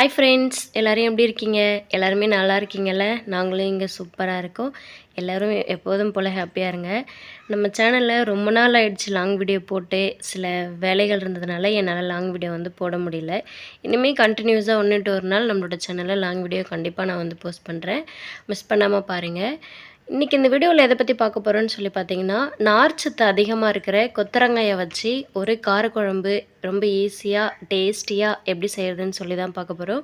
Hi friends எல்லோரும் எப்படி இருக்கீங்க? எல்லாருமே நல்லா இருக்கீங்கல்ல? நாங்களும் இங்கே சூப்பராக இருக்கோம். எல்லோரும் எப்போதும் போல் ஹாப்பியாக இருங்க. நம்ம சேனலில் ரொம்ப நாள் ஆகிடுச்சு லாங் வீடியோ போட்டு. சில வேலைகள் இருந்ததுனால என்னால் லாங் வீடியோ வந்து போட முடியல. இனிமேல் கண்டினியூஸாக ஒன்றுட்டு ஒரு நாள் நம்மளோட சேனலில் லாங் வீடியோ கண்டிப்பாக நான் வந்து போஸ்ட் பண்ணுறேன் மிஸ் பண்ணாமல் பாருங்கள் இன்றைக்கி இந்த வீடியோவில் எதை பற்றி பார்க்க போகிறோன்னு சொல்லி பார்த்தீங்கன்னா நார்ச்சத்து அதிகமாக இருக்கிற கொத்தரங்காயை வச்சு ஒரு காரக்குழம்பு ரொம்ப ஈஸியாக டேஸ்டியாக எப்படி செய்கிறதுன்னு சொல்லி தான் பார்க்க போகிறோம்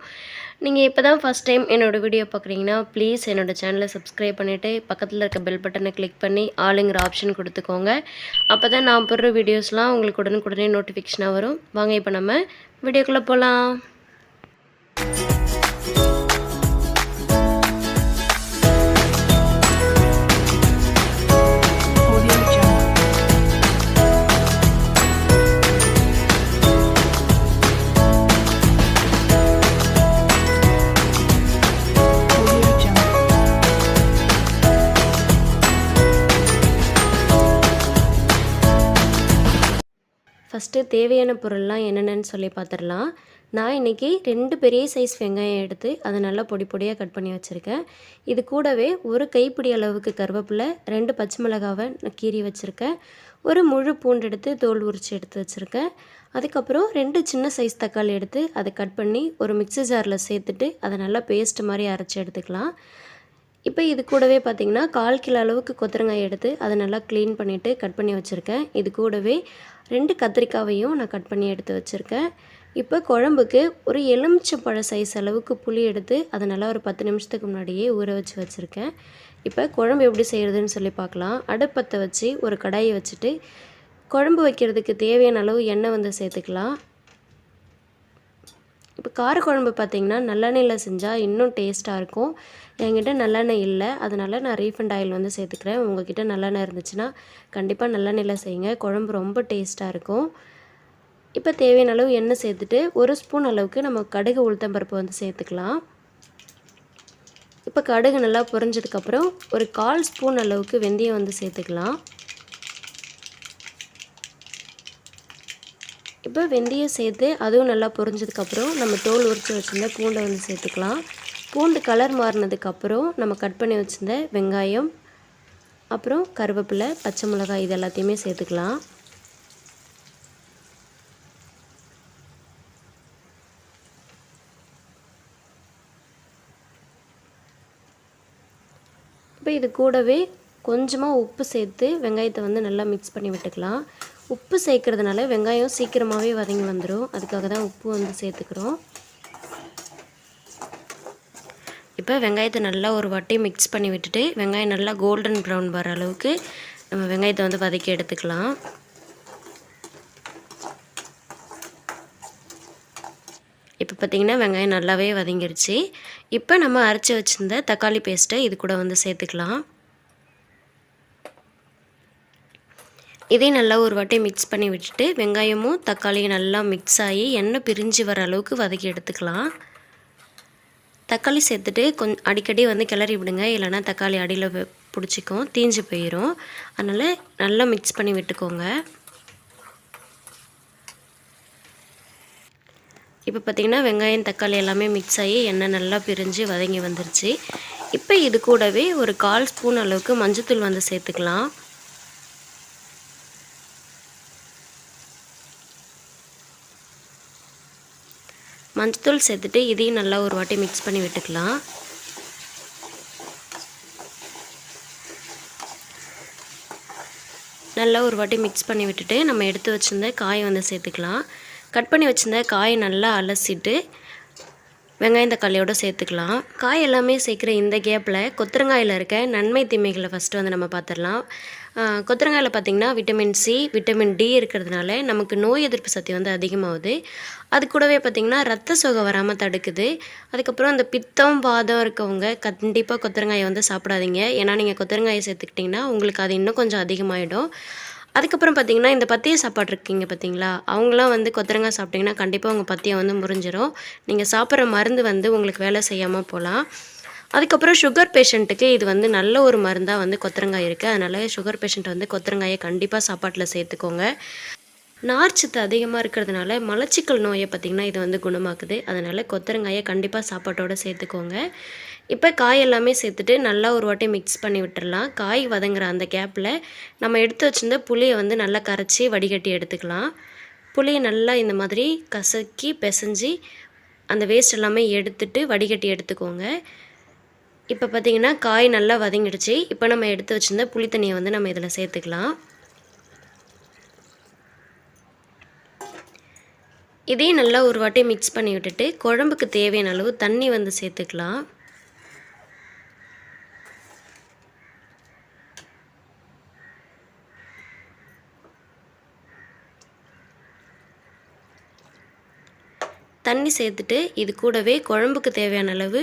நீங்கள் இப்போ தான் ஃபஸ்ட் டைம் என்னோடய வீடியோ பார்க்குறீங்கன்னா ப்ளீஸ் என்னோடய சேனலை சப்ஸ்கிரைப் பண்ணிவிட்டு பக்கத்தில் இருக்க பெல் பட்டனை கிளிக் பண்ணி ஆளுங்கிற ஆப்ஷன் கொடுத்துக்கோங்க. அப்போ தான் நான் போடுற வீடியோஸ்லாம் உங்களுக்கு உடனுக்குடனே நோட்டிஃபிகேஷனாக வரும். வாங்க இப்போ நம்ம வீடியோக்குள்ளே போகலாம் ஃபஸ்ட்டு தேவையான பொருள்லாம் என்னென்னு சொல்லி பார்த்துடலாம். நான் இன்றைக்கி ரெண்டு பெரிய சைஸ் வெங்காயம் எடுத்து அதை நல்லா பொடி பொடியாக கட் பண்ணி வச்சுருக்கேன். இது கூடவே ஒரு கைப்பிடி அளவுக்கு கருவேப்பிலை ரெண்டு பச்சை மிளகாவை நான் கீறி வச்சுருக்கேன். ஒரு முழு பூண்டு எடுத்து தோல் உரித்து எடுத்து வச்சுருக்கேன். அதுக்கப்புறம் ரெண்டு சின்ன சைஸ் தக்காளி எடுத்து அதை கட் பண்ணி ஒரு மிக்சி ஜாரில் சேர்த்துட்டு அதை நல்லா பேஸ்ட் மாதிரி அரைச்சி எடுத்துக்கலாம். இப்போ இது கூடவே பார்த்திங்கன்னா கால் கிலோ அளவுக்கு கொத்தரங்காய் எடுத்து அதை நல்லா க்ளீன் பண்ணிவிட்டு கட் பண்ணி வச்சுருக்கேன். இது கூடவே ரெண்டு கத்திரிக்காவையும் நான் கட் பண்ணி எடுத்து வச்சுருக்கேன். இப்போ குழம்புக்கு ஒரு எலுமிச்சப்பழ சைஸ் அளவுக்கு புளி எடுத்து அதை நல்லா ஒரு பத்து நிமிஷத்துக்கு முன்னாடியே ஊற வச்சு வச்சுருக்கேன். இப்போ குழம்பு எப்படி செய்கிறதுன்னு சொல்லி பார்க்கலாம். அடுப்பத்தை வச்சு ஒரு கடாயை வச்சுட்டு குழம்பு வைக்கிறதுக்கு தேவையான அளவு எண்ணெய் வந்து சேர்த்துக்கலாம். இப்போ காரக்குழம்பு பார்த்தீங்கன்னா நல்லெண்ணெயில் செஞ்சால் இன்னும் டேஸ்ட்டாக இருக்கும். என்கிட்ட நல்லெண்ணெய் இல்லை. அதனால் நான் ரீஃபண்ட் ஆயில் வந்து சேர்த்துக்கிறேன். உங்ககிட்ட நல்லெண்ணெய் இருந்துச்சுன்னா கண்டிப்பாக நல்லெண்ணெயில் செய்யுங்க. குழம்பு ரொம்ப டேஸ்ட்டாக இருக்கும். இப்போ தேவையான அளவு எண்ணெய் சேர்த்துட்டு ஒரு ஸ்பூன் அளவுக்கு நம்ம கடுகு உளுத்தம்பருப்பு வந்து சேர்த்துக்கலாம். இப்போ கடுகு நல்லா பொரிஞ்சதுக்கப்புறம் ஒரு கால் ஸ்பூன் அளவுக்கு வெந்தயம் வந்து சேர்த்துக்கலாம். இப்போ வெந்தயம் சேர்த்து அதுவும் நல்லா பொரிஞ்சதுக்கப்புறம் நம்ம தோல் உரித்து வச்சுருந்த பூண்டை வந்து சேர்த்துக்கலாம். பூண்டு கலர் மாறினதுக்கப்புறம் நம்ம கட் பண்ணி வச்சுருந்த வெங்காயம் அப்புறம் கருவேப்பிலை பச்சை மிளகாய் இது எல்லாத்தையுமே சேர்த்துக்கலாம். இப்போ இது கூடவே கொஞ்சமாக உப்பு சேர்த்து வெங்காயத்தை வந்து நல்லா மிக்ஸ் பண்ணி விட்டுக்கலாம். உப்பு சேர்க்கறதுனால வெங்காயம் சீக்கிரமாகவே வதங்கி வந்துடும் அதுக்காக தான் உப்பு வந்து சேர்த்துக்கிறோம். இப்போ வெங்காயத்தை நல்லா ஒரு வாட்டி மிக்ஸ் பண்ணி விட்டுட்டு வெங்காயம் நல்லா கோல்டன் ப்ரௌன் வர அளவுக்கு நம்ம வெங்காயத்தை வந்து வதக்கி எடுத்துக்கலாம். இப்போ பார்த்திங்கன்னா வெங்காயம் நல்லாவே வதங்கிருச்சு. இப்போ நம்ம அரைச்சி வச்சுருந்த தக்காளி பேஸ்ட்டை இது கூட வந்து சேர்த்துக்கலாம். இதே நல்லா ஒரு வாட்டி மிக்ஸ் பண்ணி விட்டுட்டு வெங்காயமும் தக்காளியும் நல்லா மிக்ஸ் ஆகி எண்ணெய் பிரிஞ்சு வர அளவுக்கு வதக்கி எடுத்துக்கலாம். தக்காளி சேர்த்துட்டு கொஞ்சம் அடிக்கடி வந்து கிளறி விடுங்க. இல்லைன்னா தக்காளி அடியில் பிடிச்சிக்கும் தீஞ்சு போயிடும் அதனால் நல்லா மிக்ஸ் பண்ணி விட்டுக்கோங்க. இப்போ பார்த்திங்கன்னா வெங்காயம் தக்காளி எல்லாமே மிக்ஸ் ஆகி எண்ணெய் நல்லா பிரிஞ்சு வதங்கி வந்துருச்சு. இப்போ இது கூடவே ஒரு கால் ஸ்பூன் அளவுக்கு மஞ்சத்தூள் வந்து சேர்த்துக்கலாம். மஞ்சத்தூள் சேர்த்துட்டு இதையும் நல்லா ஒரு வாட்டி மிக்ஸ் பண்ணி விட்டுக்கலாம். நல்லா ஒரு வாட்டி மிக்ஸ் பண்ணி விட்டுட்டு நம்ம எடுத்து வச்சுருந்த காயை வந்து சேர்த்துக்கலாம். கட் பண்ணி வச்சுருந்த காயை நல்லா அலசிட்டு வெங்காயம் தக்காளியோடு சேர்த்துக்கலாம். காய் எல்லாமே சேர்க்குற இந்த கேப்பில் கொத்தரங்காயில் இருக்க நன்மை தீமைகளை ஃபஸ்ட்டு வந்து நம்ம பார்த்துடலாம் கொத்தரங்காயில் பார்த்திங்கன்னா விட்டமின் சி விட்டமின் டி இருக்கிறதுனால நமக்கு நோய் எதிர்ப்பு சக்தி வந்து அதிகமாகுது. அது கூடவே பார்த்திங்கன்னா ரத்த சோகை வராமல் தடுக்குது. அதுக்கப்புறம் அந்த பித்தம் வாதம் இருக்கவங்க கண்டிப்பாக கொத்தரங்காயை வந்து சாப்பிடாதீங்க. ஏன்னா நீங்கள் கொத்தரங்காயை சேர்த்துக்கிட்டிங்கன்னா உங்களுக்கு அது இன்னும் கொஞ்சம் அதிகமாகிடும் அதுக்கப்புறம் பார்த்தீங்கன்னா இந்த பத்திய சாப்பாடு இருக்கீங்க பார்த்தீங்களா அவங்களாம் வந்து கொத்தரங்காய் சாப்பிட்டிங்கன்னா கண்டிப்பாக உங்கள் பத்தியை வந்து முறிஞ்சிரும். நீங்கள் சாப்பிட்ற மருந்து வந்து உங்களுக்கு வேலை செய்யாமல் போகலாம். அதுக்கப்புறம் சுகர் பேஷண்ட்டுக்கு இது வந்து நல்ல ஒரு மருந்தாக வந்து கொத்தரங்காய் இருக்குது அதனால் சுகர் பேஷண்ட் வந்து கொத்தரங்காயை கண்டிப்பாக சாப்பாட்டில் சேர்த்துக்கோங்க. நார்ச்சத்து அதிகமாக இருக்கிறதுனால மலச்சிக்கல் நோயை பார்த்திங்கன்னா இது வந்து குணமாக்குது. அதனால் கொத்தரங்காயை கண்டிப்பாக சாப்பாட்டோடு சேர்த்துக்கோங்க. இப்போ காய் எல்லாமே சேர்த்துட்டு நல்லா ஒரு வாட்டி மிக்ஸ் பண்ணி விட்டுடலாம் காய் வதங்குற அந்த கேப்பில் நம்ம எடுத்து வச்சுருந்த புளியை வந்து நல்லா கரைச்சி வடிகட்டி எடுத்துக்கலாம். புளியை நல்லா இந்த மாதிரி கசக்கி பிசைஞ்சு அந்த வேஸ்ட் எல்லாமே எடுத்துட்டு வடிகட்டி எடுத்துக்கோங்க. இப்போ பார்த்தீங்கன்னா காய் நல்லா வதங்கிடுச்சு. இப்போ நம்ம எடுத்து வச்சுருந்த புளி தண்ணியை வந்து நம்ம இதில் சேர்த்துக்கலாம். இதையும் நல்லா ஒரு வாட்டி மிக்ஸ் பண்ணி விட்டுட்டு குழம்புக்கு தேவையான அளவு தண்ணி வந்து சேர்த்துக்கலாம். தண்ணி சேர்த்துட்டு இது கூடவே குழம்புக்கு தேவையான அளவு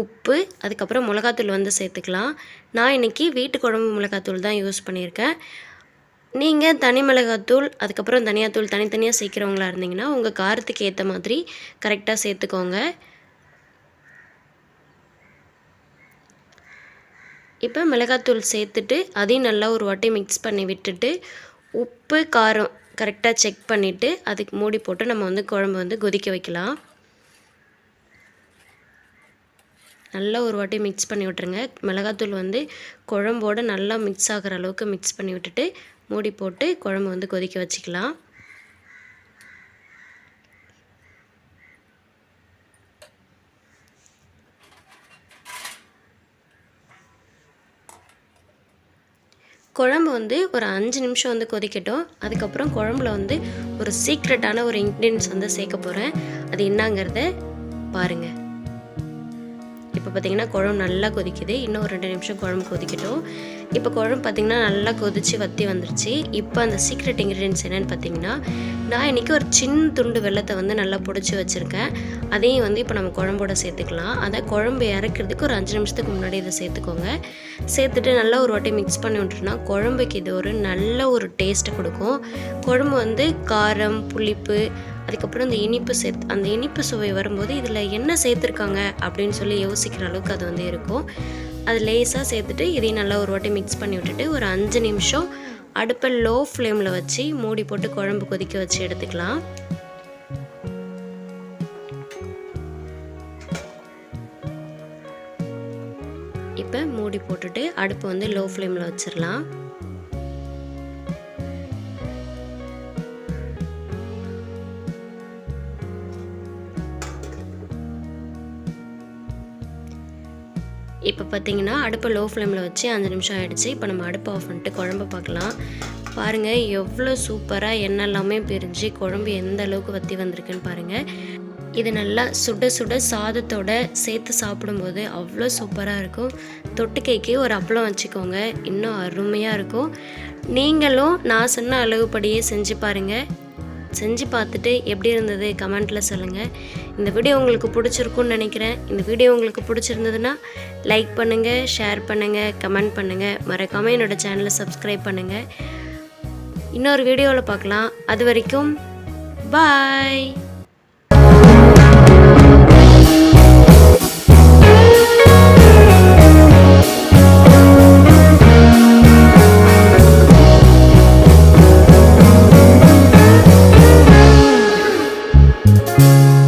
உப்பு அதுக்கப்புறம் மிளகாத்தூள் வந்து சேர்த்துக்கலாம். நான் இன்றைக்கி வீட்டு குழம்பு மிளகாத்தூள் தான் யூஸ் பண்ணியிருக்கேன். நீங்கள் தனி மிளகாத்தூள் அதுக்கப்புறம் தனியாத்தூள் தனித்தனியாக சேர்க்குறவங்களா இருந்தீங்கன்னா உங்கள் காரத்துக்கு ஏற்ற மாதிரி கரெக்டாக சேர்த்துக்கோங்க. இப்போ மிளகாத்தூள் சேர்த்துட்டு அதையும் நல்லா ஒரு வாட்டி மிக்ஸ் பண்ணி விட்டுட்டு உப்பு காரம் கரெக்டாக செக் பண்ணிவிட்டு அதுக்கு மூடி போட்டு நம்ம வந்து குழம்பு வந்து கொதிக்க வைக்கலாம். நல்லா ஒரு வாட்டி மிக்ஸ் பண்ணி விட்டுருங்க. மிளகாத்தூள் வந்து குழம்போடு நல்லா மிக்ஸ் ஆகிற அளவுக்கு மிக்ஸ் பண்ணி விட்டுட்டு மூடி போட்டு குழம்பு வந்து கொதிக்க வச்சுக்கலாம். குழம்பு வந்து ஒரு அஞ்சு நிமிஷம் வந்து கொதிக்கட்டும். அதுக்கப்புறம் குழம்புல வந்து ஒரு சீக்ரெட்டான ஒரு இன்க்ரீடியன்ஸ் வந்து சேர்க்க போகிறேன் அது என்னங்கிறத பாருங்கள் இப்போ பார்த்தீங்கன்னா குழம்பு நல்லா கொதிக்குது. இன்னும் ஒரு ரெண்டு நிமிஷம் குழம்பு கொதிக்கட்டும். இப்போ குழம்பு பார்த்திங்கன்னா நல்லா கொதித்து வற்றி வந்துருச்சு. இப்போ அந்த சீக்ரெட் இன்க்ரீடியன்ஸ் என்னென்னு பார்த்தீங்கன்னா நான் இன்றைக்கி ஒரு சின்ன துண்டு வெள்ளத்தை வந்து நல்லா பிடிச்சி வச்சுருக்கேன். அதையும் வந்து இப்போ நம்ம குழம்போட சேர்த்துக்கலாம். அதை குழம்பு இறக்கிறதுக்கு ஒரு அஞ்சு நிமிஷத்துக்கு முன்னாடி இதை சேர்த்துக்கோங்க. சேர்த்துட்டு நல்லா ஒரு வாட்டி மிக்ஸ் பண்ணி விட்டுருனா குழம்புக்கு இது ஒரு நல்ல ஒரு டேஸ்ட்டை கொடுக்கும். குழம்பு வந்து காரம் புளிப்பு அதுக்கப்புறம் இந்த இனிப்பு சேர்த்து அந்த இனிப்பு சுவை வரும்போது இதில் என்ன சேர்த்துருக்காங்க அப்படின்னு சொல்லி யோசிக்கிற அளவுக்கு அது வந்து இருக்கும். அது லேஸாக சேர்த்துட்டு இதையும் நல்லா ஒரு வாட்டி மிக்ஸ் பண்ணி விட்டுட்டு ஒரு அஞ்சு நிமிஷம் அடுப்பை லோ ஃப்ளேமில் வச்சு மூடி போட்டு குழம்பு கொதிக்க வச்சு எடுத்துக்கலாம். இப்போ மூடி போட்டுட்டு அடுப்பு வந்து லோ ஃப்ளேமில் வச்சிடலாம் இப்போ பார்த்தீங்கன்னா அடுப்பை லோ ஃப்ளேமில் வச்சு அஞ்சு நிமிஷம் ஆகிடுச்சு இப்போ நம்ம அடுப்பை ஆஃப் பண்ணிட்டு குழம்பு பார்க்கலாம். பாருங்கள் எவ்வளோ சூப்பராக எண்ணெய் எல்லாமே பிரிஞ்சு குழம்பு எந்த அளவுக்கு வற்றி வந்திருக்குன்னு பாருங்கள் இது நல்லா சுட சுட சாதத்தோட சேர்த்து சாப்பிடும்போது அவ்வளோ சூப்பராக இருக்கும். தொட்டுக்கைக்கு ஒரு அப்பளம் வச்சுக்கோங்க. இன்னும் அருமையாக இருக்கும். நீங்களும் நான் சொன்ன அளவுப்படியே செஞ்சு பாருங்கள் செஞ்சு பார்த்துட்டு எப்படி இருந்தது கமெண்ட்டில் சொல்லுங்கள் இந்த வீடியோ உங்களுக்கு பிடிச்சிருக்குன்னு நினைக்கிறேன். இந்த வீடியோ உங்களுக்கு பிடிச்சிருந்ததுன்னா லைக் பண்ணுங்கள் ஷேர் பண்ணுங்கள் கமெண்ட் பண்ணுங்கள் மறக்காமல் என்னோடய சேனலை சப்ஸ்கிரைப் பண்ணுங்கள் இன்னொரு வீடியோவில் பார்க்கலாம். அது வரைக்கும் பாய் you